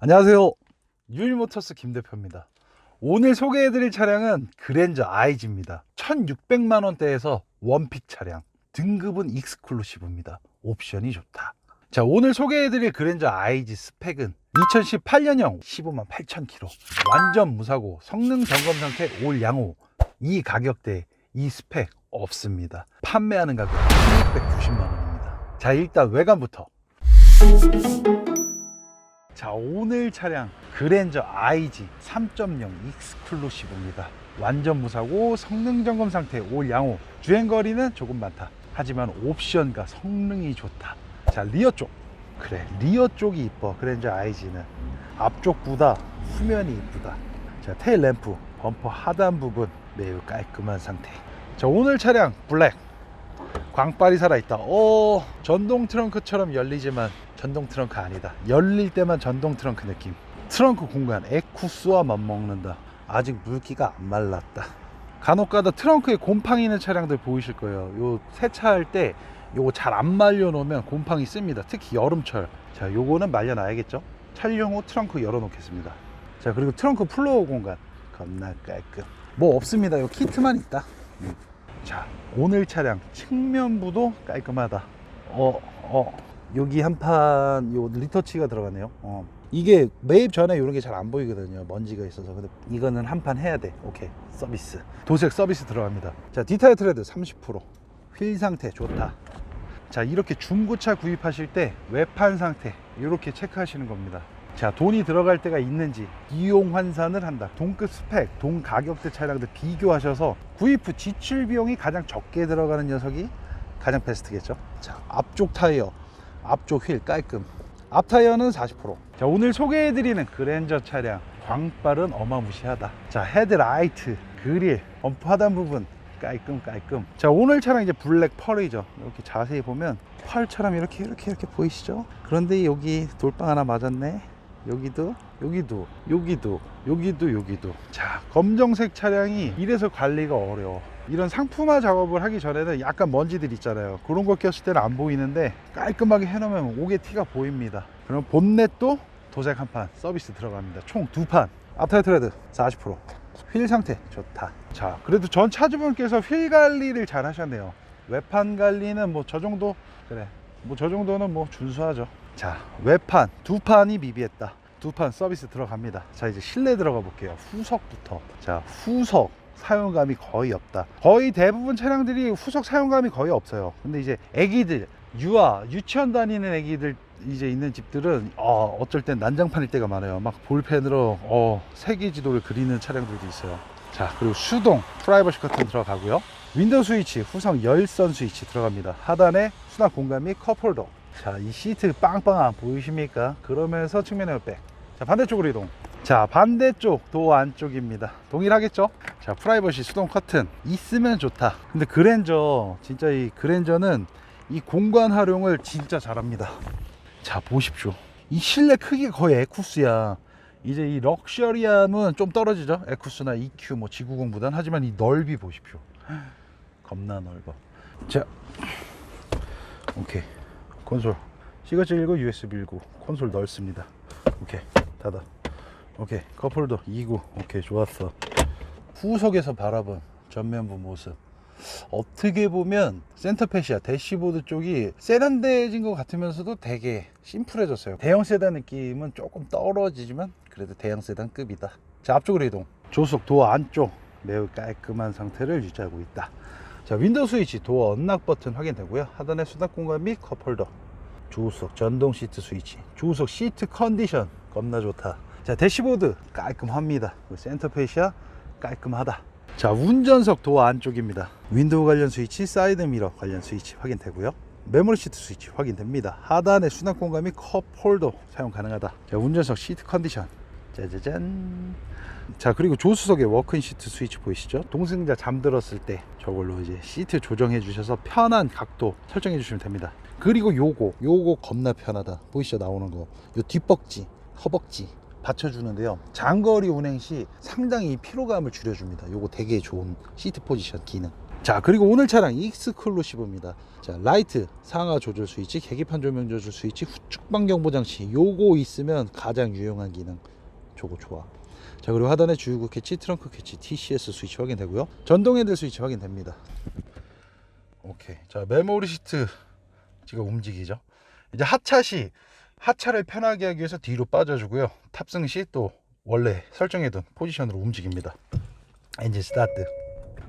안녕하세요. 유일모터스 김 대표입니다. 오늘 소개해드릴 차량은 그랜저 아이지입니다. 1600만 원대에서 원픽 차량. 등급은 익스클루시브입니다. 옵션이 좋다. 자, 오늘 소개해드릴 그랜저 아이지 스펙은 2018년형 15만 8천 킬로. 완전 무사고 성능 점검 상태 올 양호. 이 가격대 이 스펙 없습니다. 판매하는 가격 1690만 원입니다. 자, 일단 외관부터. 자 오늘 차량 그랜저 IG 3.0 익스클루시브입니다. 완전 무사고 성능 점검 상태 올 양호. 주행거리는 조금 많다. 하지만 옵션과 성능이 좋다. 자 리어 쪽. 그래 리어 쪽이 이뻐 그랜저 IG는. 앞쪽보다 후면이 이쁘다. 자 테일 램프 범퍼 하단 부분 매우 깔끔한 상태. 자 오늘 차량 블랙 광빨이 살아있다. 오, 전동 트렁크처럼 열리지만 전동 트렁크 아니다. 열릴 때만 전동 트렁크 느낌. 트렁크 공간 에쿠스와 맞먹는다. 아직 물기가 안 말랐다. 간혹가다 트렁크에 곰팡이 있는 차량들 보이실 거예요. 요 세차할 때 요거 잘 안 말려 놓으면 곰팡이 씁니다. 특히 여름철. 자, 요거는 말려 놔야겠죠? 촬영 후 트렁크 열어 놓겠습니다. 자, 그리고 트렁크 플로어 공간 겁나 깔끔. 뭐 없습니다. 요 키트만 있다. 음. 자 오늘 차량 측면부도 깔끔하다. 어, 어. 여기 한판 요 리터치가 들어가네요. 어. 이게 매입 전에 이런 게 잘 안 보이거든요 먼지가 있어서. 근데 이거는 한 판 해야 돼. 오케이 서비스. 도색 서비스 들어갑니다. 자 디타일 트레드 30%휠 상태 좋다. 자 이렇게 중고차 구입하실 때 외판 상태 이렇게 체크하시는 겁니다 자 돈이 들어갈 때가 있는지 이용 환산을 한다. 동급 스펙 동 가격대 차량들 비교하셔서 구입 후 지출 비용이 가장 적게 들어가는 녀석이 가장 베스트겠죠? 자 앞쪽 타이어 앞쪽 휠 깔끔. 앞 타이어는 40%자 오늘 소개해드리는 그랜저 차량 광빨은 어마무시하다. 자 헤드라이트 그릴 범퍼 하단 부분 깔끔 깔끔. 자 오늘 차량 이제 블랙 펄이죠. 이렇게 자세히 보면 펄처럼 이렇게 이렇게 이렇게 보이시죠? 그런데 여기 돌빵 하나 맞았네 여기도 여기도 여기도 여기도 여기도. 자 검정색 차량이 이래서 관리가 어려워. 이런 상품화 작업을 하기 전에는 약간 먼지들 있잖아요. 그런 거 꼈을 때는 안 보이는데 깔끔하게 해놓으면 옥의 티가 보입니다. 그럼 본넷도 도색 한 판 서비스 들어갑니다. 총 두 판. 앞타이어 트레드 40%휠 상태 좋다. 자 그래도 전 차주분께서 휠 관리를 잘 하셨네요. 외판 관리는 뭐 저 정도? 그래. 뭐 저 정도는 뭐 준수하죠 자 외판 두 판이 미비했다. 두 판 서비스 들어갑니다. 자 이제 실내 들어가 볼게요. 후석부터. 자 후석 사용감이 거의 없다. 거의 대부분 차량들이 후석 사용감이 거의 없어요. 근데 이제 애기들 유아 유치원 다니는 애기들 이제 있는 집들은 어, 어쩔 땐 난장판일 때가 많아요. 막 볼펜으로 어, 세계 지도를 그리는 차량들도 있어요. 자 그리고 수동 프라이버시 커튼 들어가고요. 윈도우 스위치 후성 열선 스위치 들어갑니다. 하단에 수납 공간 및 컵홀더 자 이 시트 빵빵한 보이십니까? 그러면서 측면 에어 백. 자 반대쪽으로 이동. 자 반대쪽 도어 안쪽입니다. 동일하겠죠? 자 프라이버시 수동 커튼. 있으면 좋다. 근데 그랜저 진짜 이 그랜저는 이 공간 활용을 진짜 잘합니다. 자 보십시오. 이 실내 크기 거의 에쿠스야. 이제 이 럭셔리함은 좀 떨어지죠? 에쿠스나 EQ 뭐 G90보단. 하지만 이 넓이 보십시오. 겁나 넓어. 자 오케이 콘솔. 시거치 19 USB 19 콘솔 넓습니다. 오케이. 닫아. 오케이. 컵홀더 29 오케이. 좋았어. 후석에서 바라본 전면부 모습. 어떻게 보면 센터패시아 대시보드 쪽이 세련돼진 것 같으면서도 되게 심플해졌어요. 대형 세단 느낌은 조금 떨어지지만 그래도 대형 세단 급이다. 자 앞쪽으로 이동. 조수석 도어 안쪽 매우 깔끔한 상태를 유지하고 있다 자 윈도우 스위치 도어 언락 버튼 확인되고요. 하단에 수납 공간 및 컵홀더. 조수석 전동 시트 스위치. 조수석 시트 컨디션 겁나 좋다. 자 대시보드 깔끔합니다. 그 센터패시아 깔끔하다. 자 운전석 도어 안쪽입니다. 윈도우 관련 스위치 사이드 미러 관련 스위치 확인되고요. 메모리 시트 스위치 확인됩니다. 하단에 수납 공간 및 컵홀더 사용 가능하다. 자 운전석 시트 컨디션 짜자잔. 자 그리고 조수석에 워크인 시트 스위치 보이시죠? 동승자 잠들었을 때 저걸로 이제 시트 조정해 주셔서 편한 각도 설정해 주시면 됩니다. 그리고 요거 요거 겁나 편하다. 보이시죠? 나오는 거 요 뒷벅지 허벅지 받쳐주는데요. 장거리 운행 시 상당히 이 피로감을 줄여줍니다. 요거 되게 좋은 시트 포지션 기능. 자 그리고 오늘 차량 익스클루시브입니다. 자 라이트 상하 조절 스위치 계기판 조명 조절 스위치 후측 방경 보장치 요거 있으면 가장 유용한 기능 저거 좋아. 자 그리고 하단에 주유구 캐치 트렁크 캐치 TCS 스위치 확인되고요. 전동 핸들 스위치 확인됩니다. 오케이. 자 메모리 시트 지금 움직이죠. 이제 하차 시 하차를 편하게 하기 위해서 뒤로 빠져주고요. 탑승 시 또 원래 설정해둔 포지션으로 움직입니다. 엔진 스타트.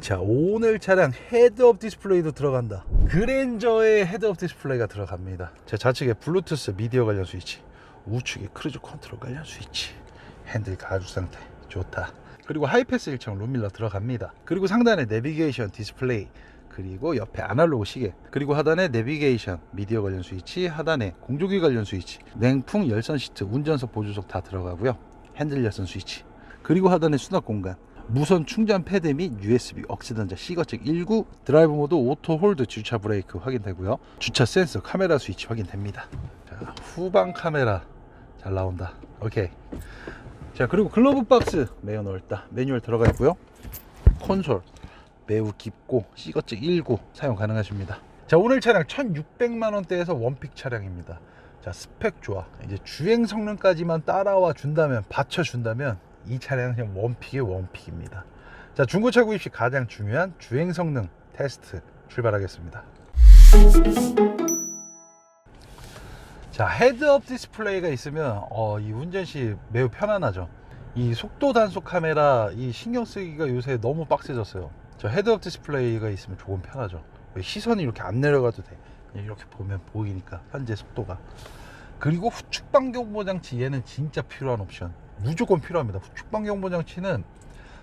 자 오늘 차량 헤드업 디스플레이도 들어간다. 그랜저의 헤드업 디스플레이가 들어갑니다. 자 좌측에 블루투스 미디어 관련 스위치 우측에 크루즈 컨트롤 관련 스위치 핸들 가죽 상태 좋다. 그리고 하이패스 일청 룸밀러 들어갑니다. 그리고 상단에 내비게이션 디스플레이 그리고 옆에 아날로그 시계 그리고 하단에 내비게이션 미디어 관련 스위치 하단에 공조기 관련 스위치 냉풍 열선 시트 운전석 보조석 다 들어가고요. 핸들 열선 스위치 그리고 하단에 수납 공간 무선 충전 패드 및 USB 억시던자 시거증 19 드라이브 모드 오토 홀드 주차 브레이크 확인되고요. 주차 센서 카메라 스위치 확인됩니다. 자, 후방 카메라 잘 나온다. 오케이 자 그리고 글러브 박스 매우 넓다. 매뉴얼 들어가 있고요. 콘솔 매우 깊고 시거증 19 사용 가능하십니다. 자 오늘 차량 1600만 원대에서 원픽 차량입니다. 자 스펙 좋아. 이제 주행 성능까지만 따라와 준다면 받쳐 준다면 이 차량은 그냥 원픽의 원픽입니다. 자 중고차 구입 시 가장 중요한 주행 성능 테스트 출발하겠습니다 자 헤드업 디스플레이가 있으면 어, 이 운전 시 매우 편안하죠. 이 속도 단속 카메라 이 신경 쓰기가 요새 너무 빡세졌어요. 저 헤드업 디스플레이가 있으면 조금 편하죠. 시선이 이렇게 안 내려가도 돼. 이렇게 보면 보이니까 현재 속도가. 그리고 후측 방경 보 장치 얘는 진짜 필요한 옵션. 무조건 필요합니다. 후측 방경 보 장치는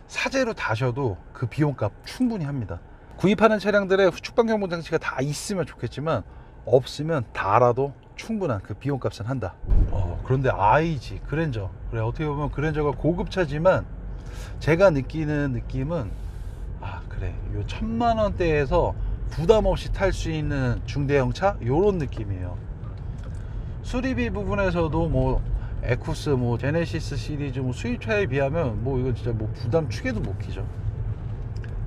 사제로 다셔도 그 비용값 충분히 합니다. 구입하는 차량들의 후측 방경 보 장치가 다 있으면 좋겠지만 없으면 달아도 충분한 그 비용값은 한다. 어, 그런데 IG 그랜저. 그래 어떻게 보면 그랜저가 고급차지만 제가 느끼는 느낌은 아 그래 요 천만 원대에서 부담 없이 탈 수 있는 중대형 차? 요런 느낌이에요. 수리비 부분에서도 뭐 에쿠스 뭐 제네시스 시리즈 뭐 수입차에 비하면 뭐 이거 진짜 뭐 부담 축에도 못 키죠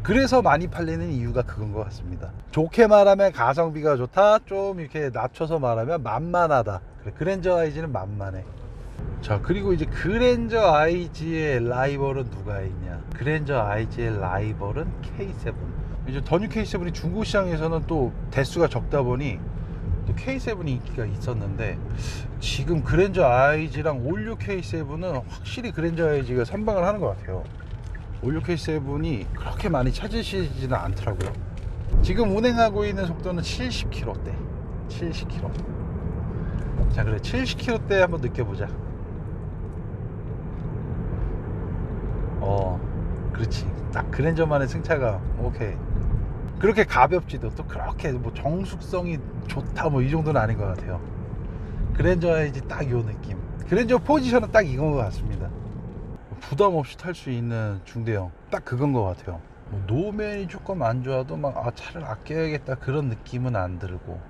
그래서 많이 팔리는 이유가 그건 것 같습니다. 좋게 말하면 가성비가 좋다. 좀 이렇게 낮춰서 말하면 만만하다. 그래, 그랜저 IG는 만만해. 자 그리고 이제 그랜저 IG의 라이벌은 누가 있냐? 그랜저 IG의 라이벌은 K7 이제 더뉴 K7이 중국 시장에서는 또 대수가 적다 보니 또 K7이 인기가 있었는데 지금 그랜저 IG랑 올류 K7은 확실히 그랜저 IG가 선방을 하는 것 같아요 올류 K7이 그렇게 많이 찾으시지는 않더라고요. 지금 운행하고 있는 속도는 70km대 70km 자 그래 70km대 한번 느껴보자. 어 그렇지. 딱 그랜저만의 승차감. 오케이. 그렇게 가볍지도 또 그렇게 뭐 정숙성이 좋다 뭐 이 정도는 아닌 것 같아요. 그랜저의 이제 딱 요 느낌. 그랜저 포지션은 딱 이건 것 같습니다 부담 없이 탈 수 있는 중대형. 딱 그건 것 같아요. 뭐 노면이 조금 안 좋아도 막 아, 차를 아껴야겠다 그런 느낌은 안 들고.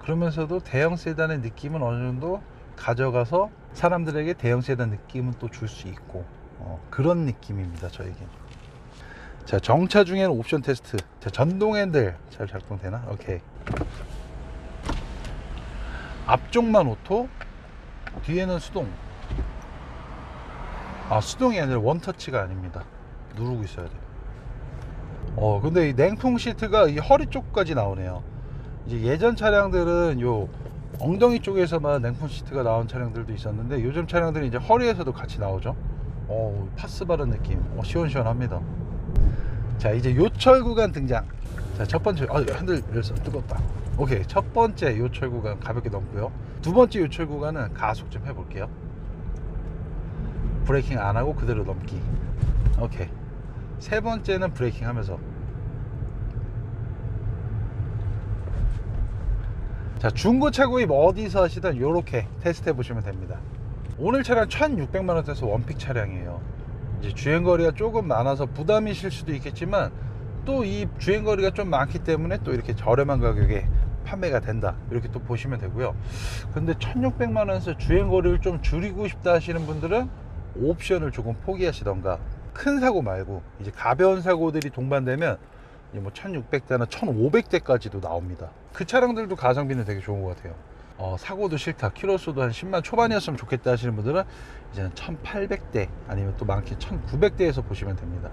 그러면서도 대형 세단의 느낌은 어느 정도 가져가서 사람들에게 대형 세단 느낌은 또 줄 수 있고. 어, 그런 느낌입니다 저에게 자 정차 중에는 옵션 테스트. 자 전동 핸들 잘 작동되나? 오케이. 앞쪽만 오토 뒤에는 수동 아 수동이 아니라 원터치가 아닙니다. 누르고 있어야 돼요. 어 근데 이 냉풍 시트가 이 허리 쪽까지 나오네요. 이제 예전 차량들은 요 엉덩이 쪽에서만 냉풍 시트가 나온 차량들도 있었는데 요즘 차량들은 이제 허리에서도 같이 나오죠. 어 파스 바른 느낌. 어, 시원시원합니다. 자 이제 요철 구간 등장. 자 첫 번째 아 핸들 열선 뜨겁다. 오케이 첫 번째 요철 구간 가볍게 넘고요. 두 번째 요철 구간은 가속 좀 해볼게요 브레이킹 안 하고 그대로 넘기. 오케이. 세 번째는 브레이킹 하면서. 자 중고차 구입 어디서 하시든 이렇게 테스트 해 보시면 됩니다. 오늘 차량 1600만원대에서 원픽 차량이에요. 이제 주행거리가 조금 많아서 부담이실 수도 있겠지만 또 이 주행거리가 좀 많기 때문에 또 이렇게 저렴한 가격에 판매가 된다. 이렇게 또 보시면 되고요. 근데 1600만원에서 주행거리를 좀 줄이고 싶다 하시는 분들은 옵션을 조금 포기하시던가 큰 사고 말고 이제 가벼운 사고들이 동반되면 뭐 1600대나 1500대까지도 나옵니다. 그 차량들도 가성비는 되게 좋은 것 같아요. 어, 사고도 싫다. 키로수도 한 10만 초반이었으면 좋겠다 하시는 분들은 이제는 1800대 아니면 또 많게 1900대에서 보시면 됩니다.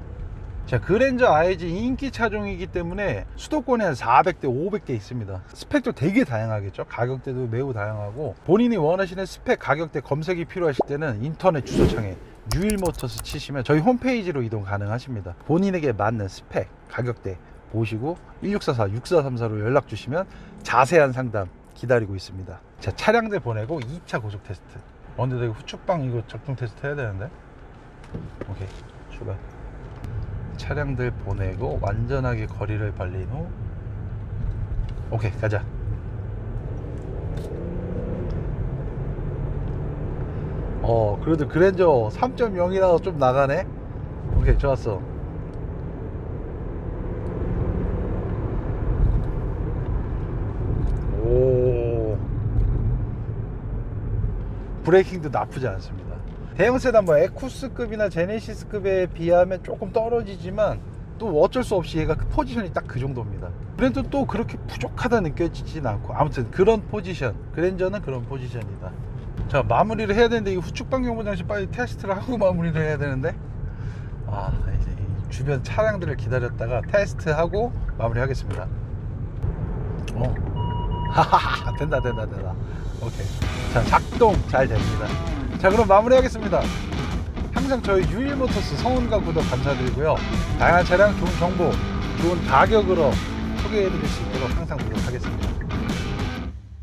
자, 그랜저 IG 인기 차종이기 때문에 수도권에 한 400대, 500대 있습니다. 스펙도 되게 다양하겠죠. 가격대도 매우 다양하고 본인이 원하시는 스펙, 가격대 검색이 필요하실 때는 인터넷 주소창에 뉴일모터스 치시면 저희 홈페이지로 이동 가능하십니다. 본인에게 맞는 스펙, 가격대 보시고 1644, 6434로 연락 주시면 자세한 상담 기다리고 있습니다. 자, 차량들 보내고 2차 고속 테스트. 어, 근데 내가 후축방 이거 적중 테스트 해야 되는데? 오케이, 출발. 차량들 보내고 완전하게 거리를 벌린 후. 오케이 가자. 어 그래도 그랜저 3.0이라서 좀 나가네. 오케이 좋았어. 오. 브레이킹도 나쁘지 않습니다. 대형 세단 뭐 에쿠스급이나 제네시스급에 비하면 조금 떨어지지만 또 어쩔 수 없이 얘가 그 포지션이 딱 그 정도입니다. 그래도 또 그렇게 부족하다 느껴지진 않고 아무튼 그런 포지션 그랜저는 그런 포지션이다. 자 마무리를 해야 되는데 이 후축방 경보장치 빨리 테스트를 하고 마무리를 해야 되는데 아 이제 이 주변 차량들을 기다렸다가 테스트하고 마무리하겠습니다. 어 하하하 된다 된다 된다 오케이 자 작동 잘 됩니다 자 그럼 마무리하겠습니다. 항상 저희 유일모터스 성원과 구독 감사드리고요. 다양한 차량 좋은 정보 좋은 가격으로 소개해 드릴 수 있도록 항상 노력하겠습니다